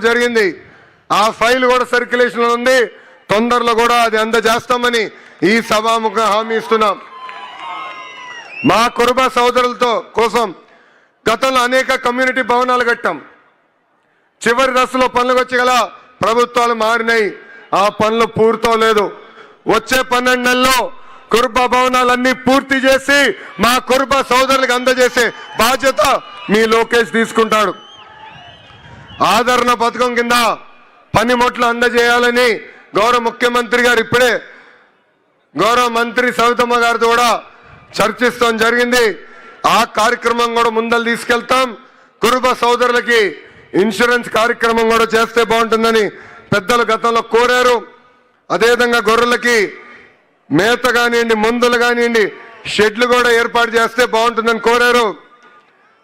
జరిగింది. ఆ ఫైల్ కూడా సర్క్యులేషన్లో ఉంది. తొందరలో కూడా అది అందజేస్తామని ఈ సభాముఖ హామీ ఇస్తున్నాం. మా కురుబ సోదరులతో కోసం గతంలో అనేక కమ్యూనిటీ భవనాలు కట్టాం. చివరి దశలో పనులకు వచ్చి గల ప్రభుత్వాలు మారినాయి. ఆ పనులు పూర్తవలేదు. వచ్చే పన్నెండు నెలల్లో కురుబ భవనాలన్నీ పూర్తి చేసి మా కురుబ సోదరులకు అందజేసే బాధ్యత మీ లోకేష్ తీసుకుంటాడు. ఆదరణ పథకం కింద పనిముట్లు అందజేయాలని గౌరవ ముఖ్యమంత్రి గారు ఇప్పుడే గౌరవ మంత్రి సవితమ్మ గారితో కూడా చర్చిస్తాం జరిగింది. ఆ కార్యక్రమం కూడా ముందలు తీసుకెళ్తాం. కురుబ సోదరులకి ఇన్సూరెన్స్ కార్యక్రమం కూడా చేస్తే బాగుంటుందని పెద్దలు గతంలో కోరారు. అదేవిధంగా గొర్రెలకి మేత కానివ్వండి మందులు కానివ్వండి షెడ్లు కూడా ఏర్పాటు చేస్తే బాగుంటుందని కోరారు.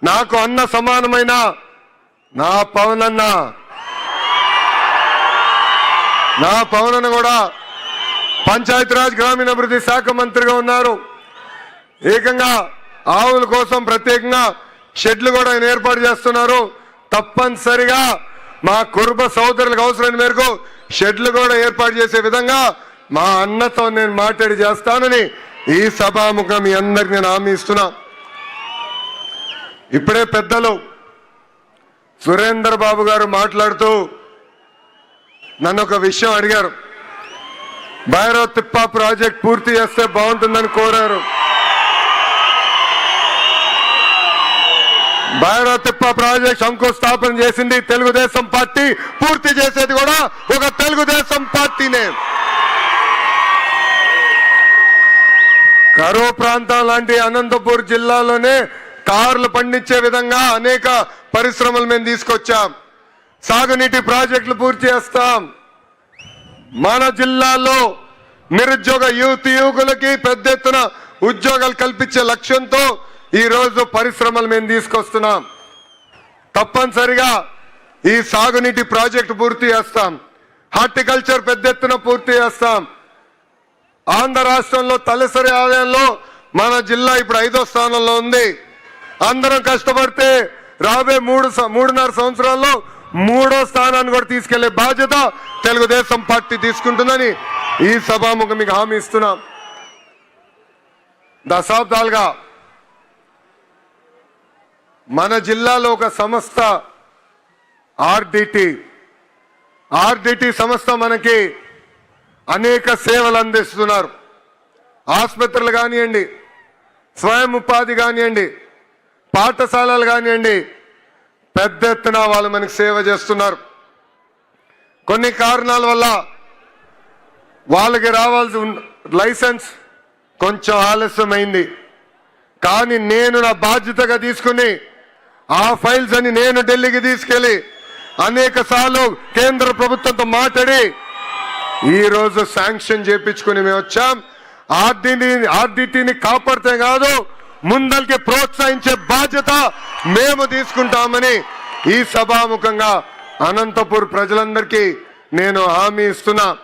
నాకు అన్న సమానమైన నా పవనన్న. నా పవనన్న కూడా పంచాయతీరాజ్ గ్రామీణాభివృద్ధి శాఖ మంత్రిగా ఉన్నారు. ఏకంగా ఆవుల కోసం ప్రత్యేకంగా షెడ్లు కూడా ఆయన ఏర్పాటు చేస్తున్నారు. తప్పనిసరిగా మా కుర్బ సోదరులకు అవసరమైన మేరకు షెడ్లు కూడా ఏర్పాటు చేసే విధంగా మా అన్నతో నేను మాట్లాడి చేస్తానని ఈ సభాముఖం మీ అందరికి నేను హామీ ఇస్తున్నా. ఇప్పుడే పెద్దలు సురేందర్ బాబు గారు మాట్లాడుతూ నన్ను ఒక విషయం అడిగారు. భైరవ్ తిప్ప ప్రాజెక్ట్ పూర్తి చేస్తే బాగుంటుందని కోరారు. భైరవ్ తిప్ప ప్రాజెక్ట్ శంకుస్థాపన చేసింది తెలుగుదేశం పార్టీ. పూర్తి చేసేది కూడా ఒక తెలుగుదేశం పార్టీనే. కరువు ప్రాంతం లాంటి అనంతపూర్ జిల్లాలోనే కార్లు పండించే విధంగా అనేక పరిశ్రమలు మేము తీసుకొచ్చాం. సాగునీటి ప్రాజెక్టులు పూర్తి చేస్తాం. మన జిల్లాలో నిరుద్యోగ యువతి యువకులకి పెద్ద ఎత్తున ఉద్యోగాలు కల్పించే లక్ష్యంతో ఈరోజు పరిశ్రమలు మేము తీసుకొస్తున్నాం. తప్పనిసరిగా ఈ సాగునీటి ప్రాజెక్టు పూర్తి చేస్తాం. హార్టికల్చర్ పెద్ద ఎత్తున పూర్తి చేస్తాం. ఆంధ్ర రాష్ట్రంలో తలసరి ఆదాయంలో మన జిల్లా ఇప్పుడు ఐదో స్థానంలో ఉంది. అందరం కష్టపడితే రాబోయే మూడు మూడున్నర సంవత్సరాల్లో మూడో స్థానాన్ని కూడా తీసుకెళ్ళే బాధ్యత తెలుగుదేశం పార్టీ తీసుకుంటుందని ఈ సభాముఖం మీకు హామీ ఇస్తున్నాం. దశాబ్దాలుగా మన జిల్లాలో ఒక సంస్థ ఆర్డిటి. ఆర్డిటి సంస్థ మనకి అనేక సేవలు అందిస్తున్నారు. ఆసుపత్రులు కానివ్వండి స్వయం ఉపాధి కానివ్వండి పాఠశాలలు కానివ్వండి పెద్ద ఎత్తున వాళ్ళు మనకి సేవ చేస్తున్నారు. కొన్ని కారణాల వల్ల వాళ్ళకి రావాల్సి లైసెన్స్ కొంచెం ఆలస్యమైంది. కానీ నేను నా బాధ్యతగా తీసుకుని ఆ ఫైల్స్ అని నేను ఢిల్లీకి తీసుకెళ్ళి అనేక సార్లు కేంద్ర ప్రభుత్వంతో మాట్లాడి ఈరోజు శాంక్షన్ చేయించుకుని మేము వచ్చాం. ఆర్డిని ఆర్డిటీని కాపాడితే కాదు ముందరికి ప్రోత్సహించే బాధ్యత మేము తీసుకుంటామని ఈ సభాముఖంగా అనంతపూర్ ప్రజలందరికీ నేను హామీ ఇస్తున్నా.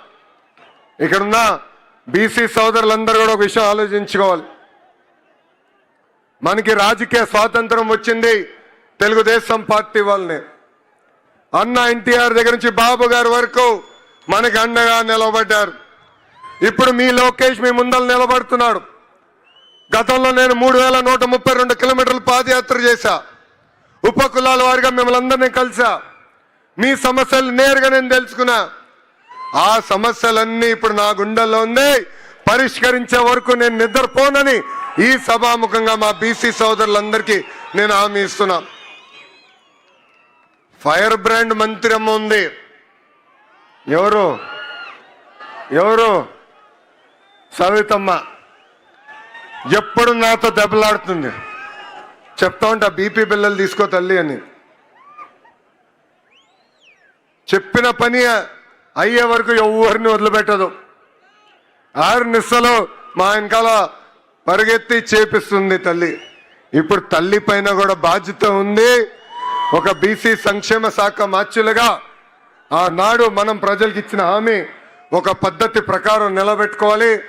ఇక్కడున్న బీసీ సోదరులందరూ కూడా ఒక విషయం ఆలోచించుకోవాలి. మనకి రాజకీయ స్వాతంత్రం వచ్చింది తెలుగుదేశం పార్టీ వాళ్ళని. అన్న ఎన్టీఆర్ దగ్గర నుంచి బాబు గారి వరకు మనకి అండగా నిలబడ్డారు. ఇప్పుడు మీ లోకేష్ మీ ముందర నిలబడుతున్నాడు. గతంలో నేను మూడు వేల నూట ముప్పై రెండు కిలోమీటర్లు పాదయాత్ర చేశా. ఉప కులాల వారిగా మిమ్మల్ని అందరినీ కలిసా మీ సమస్యలు నేరుగా నేను తెలుసుకున్నా. ఆ సమస్యలన్నీ ఇప్పుడు నా గుండెల్లో ఉంది. పరిష్కరించే వరకు నేను నిద్రపోనని ఈ సభాముఖంగా మా బీసీ సోదరులందరికీ నేను హామీ ఇస్తున్నా. ఫైర్ బ్రాండ్ మంత్రి అమ్మ ఉంది. ఎవరు? ఎవరు? సవితమ్మ. ఎప్పుడు నాతో దెబ్బలాడుతుంది? చెప్తా ఉంటా బీపీ బిల్లలు తీసుకో తల్లి అని. చెప్పిన పని అయ్యే వరకు ఎవరిని వదిలిపెట్టదు. ఆరు నిస్సలో మా వెనకాల పరిగెత్తి చేపిస్తుంది తల్లి. ఇప్పుడు తల్లి పైన కూడా బాధ్యత ఉంది. ఒక బీసీ సంక్షేమ శాఖ మార్చులుగా ఆనాడు మనం ప్రజలకు ఇచ్చిన హామీ ఒక పద్ధతి ప్రకారం నిలబెట్టుకోవాలి.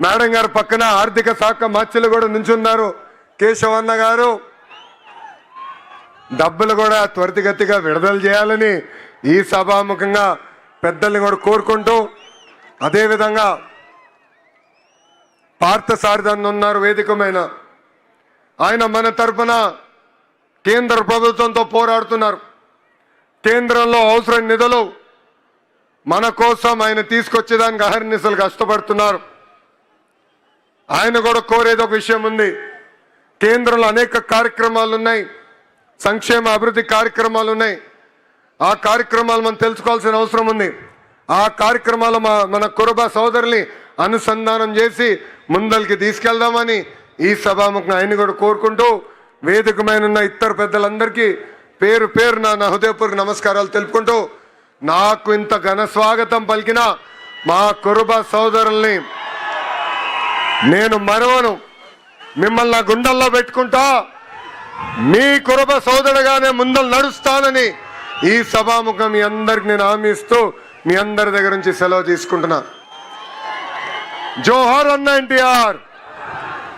మేడం గారు పక్కన ఆర్థిక శాఖ మార్చులు కూడా నుంచున్నారు. కేశవన్న గారు డబ్బులు కూడా త్వరితగతిగా విడుదల చేయాలని ఈ సభాముఖంగా పెద్దల్ని కూడా కోరుకుంటూ అదేవిధంగా పార్థసారథన్ ఉన్నారు వేదికమైన ఆయన మన తరపున కేంద్ర ప్రభుత్వంతో పోరాడుతున్నారు. కేంద్రంలో అవసరం నిధులు మన కోసం ఆయన తీసుకొచ్చేదానికి అహర్నిశలు కష్టపడుతున్నారు. ఆయన కూడా కోరేది ఒక విషయం ఉంది. కేంద్రంలో అనేక కార్యక్రమాలు ఉన్నాయి. సంక్షేమ అభివృద్ధి కార్యక్రమాలు ఉన్నాయి. ఆ కార్యక్రమాలు మనం తెలుసుకోవాల్సిన అవసరం ఉంది. ఆ కార్యక్రమాలు మా మన కురుబ సోదరుని అనుసంధానం చేసి ముందరికి తీసుకెళ్దామని ఈ సభాముఖం ఆయన కూడా కోరుకుంటూ వేదికమైన ఉన్న ఇతర పెద్దలందరికీ పేరు పేరు నా నా హృదయపూర్వక నమస్కారాలు తెలుపుకుంటూ నాకు ఇంత ఘన స్వాగతం పలికిన మా కురుబ సోదరుల్ని నేను మరవను. మిమ్మల్ని గుండెల్లో పెట్టుకుంటా. మీ కురబ సోదరుగానే ముందలు నడుస్తానని ఈ సభాముఖం మీ అందరికి నేను హామీ ఇస్తూ మీ అందరి దగ్గర నుంచి సెలవు తీసుకుంటున్నా. జోహార్ అన్న ఎన్టీఆర్.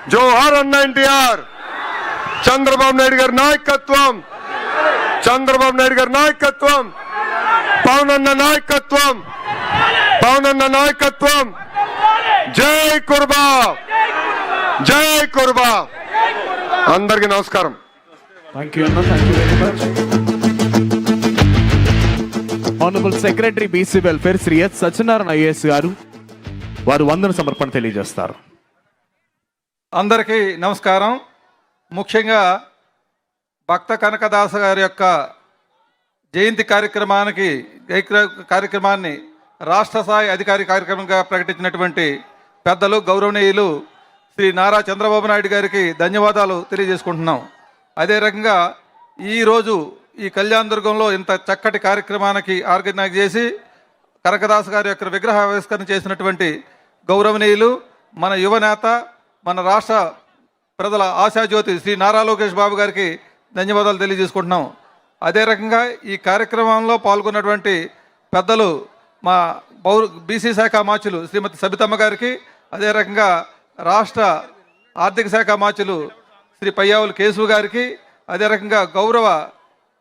జోహార్ అన్న ఎన్టీఆర్. చంద్రబాబు నాయుడు గారి నాయకత్వం. చంద్రబాబు నాయుడు గారి నాయకత్వం. పవన్ అన్న నాయకత్వం. పవన్ అన్న నాయకత్వం. జై కుర్బా. జై కుర్బా. అందరికి నమస్కారం. థ్యాంక్ యూ అన్న. Thank you very much honourable secretary BC welfare Shri S Satyanarayana IAS గారు వారు వందన సమర్పణ తెలియజేస్తారు. అందరికీ నమస్కారం. ముఖ్యంగా భక్త కనకదాస గారి యొక్క జయంతి కార్యక్రమానికి కార్యక్రమాన్ని రాష్ట్ర స్థాయి అధికారి కార్యక్రమంగా ప్రకటించినటువంటి పెద్దలు గౌరవనీయులు శ్రీ నారా చంద్రబాబు నాయుడు గారికి ధన్యవాదాలు తెలియజేసుకుంటున్నాం. అదే రకంగా ఈరోజు ఈ కళ్యాణ దుర్గంలో ఇంత చక్కటి కార్యక్రమానికి ఆర్గనైజ్ చేసి కనకదాస్ గారి యొక్క విగ్రహ ఆవిష్కరణ చేసినటువంటి గౌరవనీయులు మన యువనేత మన రాష్ట్ర ప్రజల ఆశాజ్యోతి శ్రీ నారా లోకేష్ బాబు గారికి ధన్యవాదాలు తెలియజేసుకుంటున్నాం. అదే రకంగా ఈ కార్యక్రమంలో పాల్గొన్నటువంటి పెద్దలు మా బౌ బీసీ శాఖ మాచులు శ్రీమతి సబితమ్మ గారికి అదే రకంగా రాష్ట్ర ఆర్థిక శాఖ మాచులు శ్రీ పయ్యావులు కేశవు గారికి అదే రకంగా గౌరవ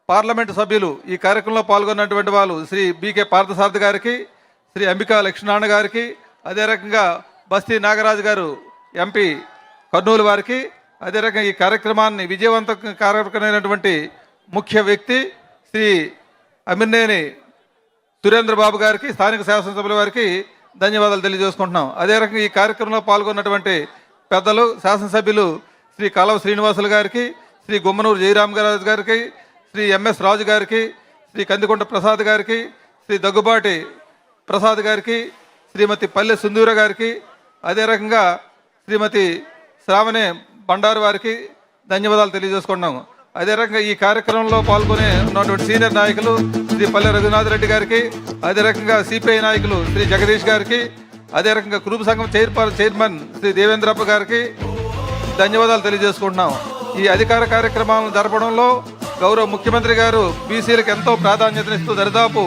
పార్లమెంటు సభ్యులు ఈ కార్యక్రమంలో పాల్గొన్నటువంటి వాళ్ళు శ్రీ బీకే పార్థసారథి గారికి శ్రీ అంబికా లక్ష్మీనారాయణ గారికి అదే రకంగా బస్తీ నాగరాజు గారు ఎంపీ కర్నూలు వారికి అదే రకంగా ఈ కార్యక్రమాన్ని విజయవంత కార్యక్రమైనటువంటి ముఖ్య వ్యక్తి శ్రీ అమిర్నేని సురేంద్రబాబు గారికి స్థానిక శాసనసభ్యుల వారికి ధన్యవాదాలు తెలియజేసుకుంటున్నాం. అదే రకంగా ఈ కార్యక్రమంలో పాల్గొన్నటువంటి పెద్దలు శాసనసభ్యులు శ్రీ కాలవ శ్రీనివాసులు గారికి శ్రీ గుమ్మనూరు జయరామ్ గారు గారికి శ్రీ ఎంఎస్ రాజు గారికి శ్రీ కందికొండ ప్రసాద్ గారికి శ్రీ దగ్గుబాటి ప్రసాద్ గారికి శ్రీమతి పల్లె సుందూర గారికి అదే రకంగా శ్రీమతి శ్రావణి బండారు వారికి ధన్యవాదాలు తెలియజేసుకున్నాము అదే రకంగా ఈ కార్యక్రమంలో పాల్గొనే ఉన్నటువంటి సీనియర్ నాయకులు శ్రీ పల్లె రఘునాథ్ రెడ్డి గారికి అదే రకంగా సిపిఐ నాయకులు శ్రీ జగదీష్ గారికి అదే రకంగా కురుపు సంఘం చైర్పర్ చైర్మన్ శ్రీ దేవేంద్రప్ప గారికి ధన్యవాదాలు తెలియజేసుకుంటున్నాం. ఈ అధికార కార్యక్రమాలను జరపడంలో గౌరవ ముఖ్యమంత్రి గారు బీసీలకు ఎంతో ప్రాధాన్యతనిస్తూ దరిదాపు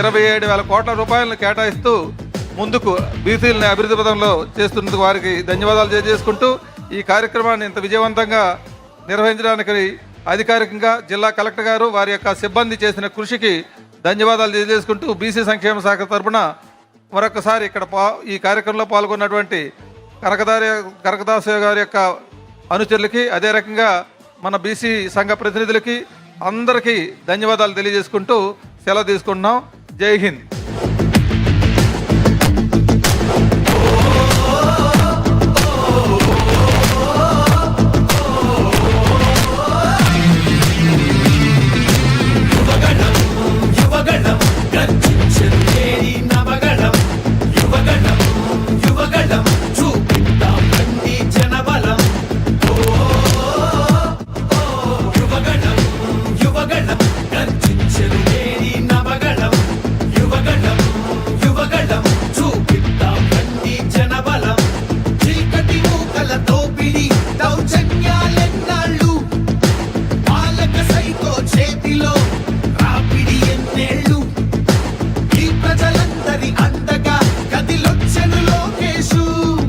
ఇరవై ఏడు వేల కోట్ల రూపాయలను కేటాయిస్తూ ముందుకు బీసీలని అభివృద్ధి పదంలో చేస్తున్నందుకు వారికి ధన్యవాదాలు తెలియజేసుకుంటూ ఈ కార్యక్రమాన్ని ఇంత విజయవంతంగా నిర్వహించడానికి అధికారికంగా జిల్లా కలెక్టర్ గారు వారి యొక్క సిబ్బంది చేసిన కృషికి ధన్యవాదాలు తెలియజేసుకుంటూ బీసీ సంక్షేమ శాఖ తరఫున మరొకసారి ఇక్కడ పా ఈ కార్యక్రమంలో పాల్గొన్నటువంటి కనకదారి కనకదాస గారి యొక్క అనుచరులకి అదే రకంగా మన బీసీ సంఘ ప్రతినిధులకి అందరికీ ధన్యవాదాలు తెలియజేసుకుంటూ సెలవు తీసుకుంటున్నాం. జై హింద్.